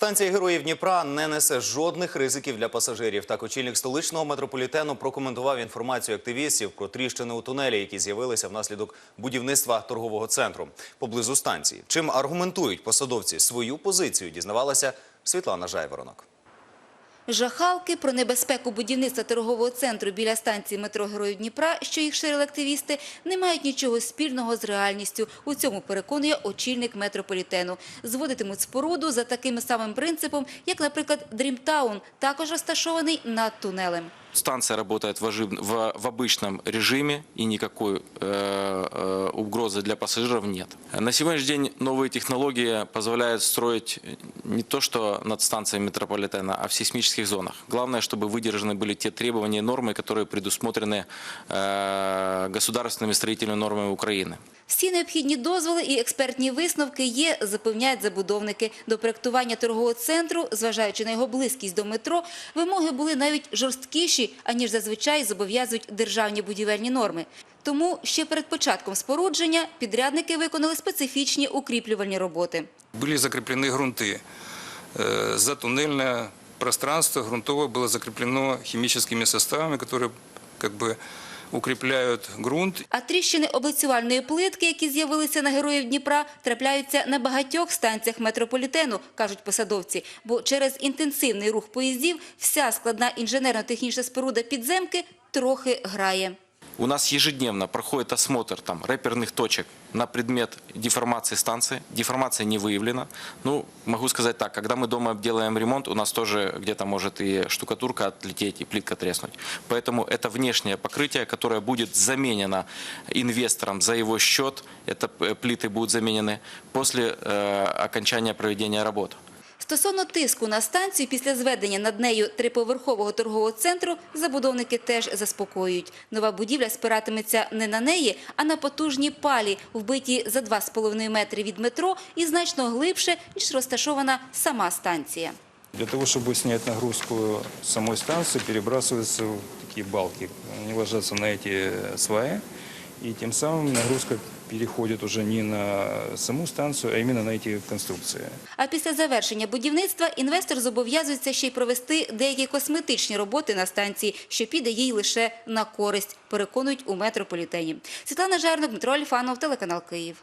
Станція героїв Дніпра не несе жодних ризиків для пасажирів. Так, очільник столичного метрополітену прокоментував інформацію активістів про тріщини у тунелі, які з'явилися внаслідок будівництва торгового центру поблизу станції. Чим аргументують посадовці свою позицію, дізнавалася Світлана Жайворонок. Жахалки про небезпеку будівництва торгового центру біля станції метро Героїв Дніпра, що їх ширили активісти, не мають нічого спільного з реальністю. У цьому переконує очільник метрополітену. Зводитимуть споруду за таким самим принципом, як, наприклад, Дрімтаун, також розташований над тунелем Станция работает в, ожи- в, в обычном режиме и никакой э, э, угрозы для пассажиров нет. На сегодняшний день новые технологии позволяют строить не то что над станцией метрополитена, а в сейсмических зонах. Главное, чтобы выдержаны были те требования и нормы, которые предусмотрены э, государственными строительными нормами Украины. Всі необхідні дозволи і експертні висновки є, запевняють забудовники. До проєктування торгового центру, зважаючи на його близькість до метро, вимоги були навіть жорсткіші, аніж зазвичай зобов'язують державні будівельні норми. Тому ще перед початком спорудження підрядники виконали специфічні укріплювальні роботи. Были закреплены грунты. Э, За туннельное пространство грунтовое было закреплено химическими составами, которые как бы укрепляют ґрунт. А тріщини облицювальної плитки, які з'явилися на героїв Дніпра, трапляються на багатьох станціях метрополітену, кажуть посадовці. Бо через інтенсивний рух поїздів вся складна інженерно-технічна споруда підземки трохи грає. У нас ежедневно проходит осмотр там, рэперных точек на предмет деформации станции. Деформация не выявлена. Ну, могу сказать так, когда мы дома делаем ремонт, у нас тоже где-то может и штукатурка отлететь, и плитка треснуть. Поэтому это внешнее покрытие, которое будет заменено инвестором за его счет. Это э, плиты будут заменены после э, окончания проведения работ. Стосовно тиску на станцію після зведення над нею триповерхового торгового центру, забудовники теж заспокоюють. Нова будівля спиратиметься не на неї, а на потужні палі, вбиті за 2,5 метри від метро і значно глибше, ніж розташована сама станція. Для того, чтобы снять нагрузку самой станции, перебрасываются вот такие балки. Они ложатся на эти сваи, и тем самым нагрузка переходит уже не на саму станцию, а именно на эти конструкции. А після завершення будівництва інвестор зобов'язується ще й провести деякі косметичні роботи на станції, що піде їй лише на користь, переконують у метрополітені. Світлана Жарник, Дмитро Альфанов, телеканал Київ.